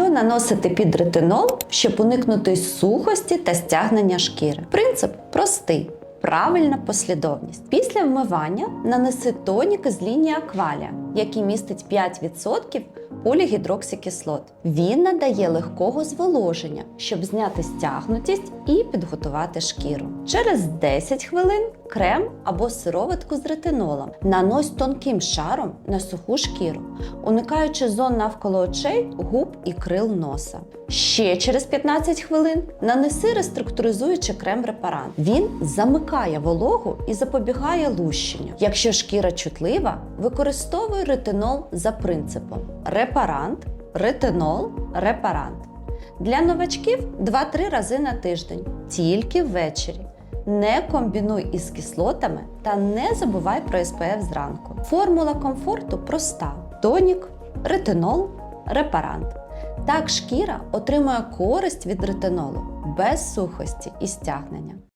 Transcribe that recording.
Що наносити під ретинол, щоб уникнути сухості та стягнення шкіри? Принцип простий. Правильна послідовність. Після вмивання нанеси тоніки з лінії аквалія, який містить 5% полігідроксикислот. Він надає легкого зволоження, щоб зняти стягнутість і підготувати шкіру. Через 10 хвилин крем або сироватку з ретинолом нанось тонким шаром на суху шкіру, уникаючи зон навколо очей, губ і крил носа. Ще через 15 хвилин нанеси реструктуризуючий крем-репарант. Він замикає вологу і запобігає лущенню. Якщо шкіра чутлива, використовуй ретинол за принципом репарант, ретинол, репарант. Для новачків 2-3 рази на тиждень, тільки ввечері. Не комбінуй із кислотами та не забувай про SPF зранку. Формула комфорту проста: тонік, ретинол, репарант. Так шкіра отримує користь від ретинолу без сухості і стягнення.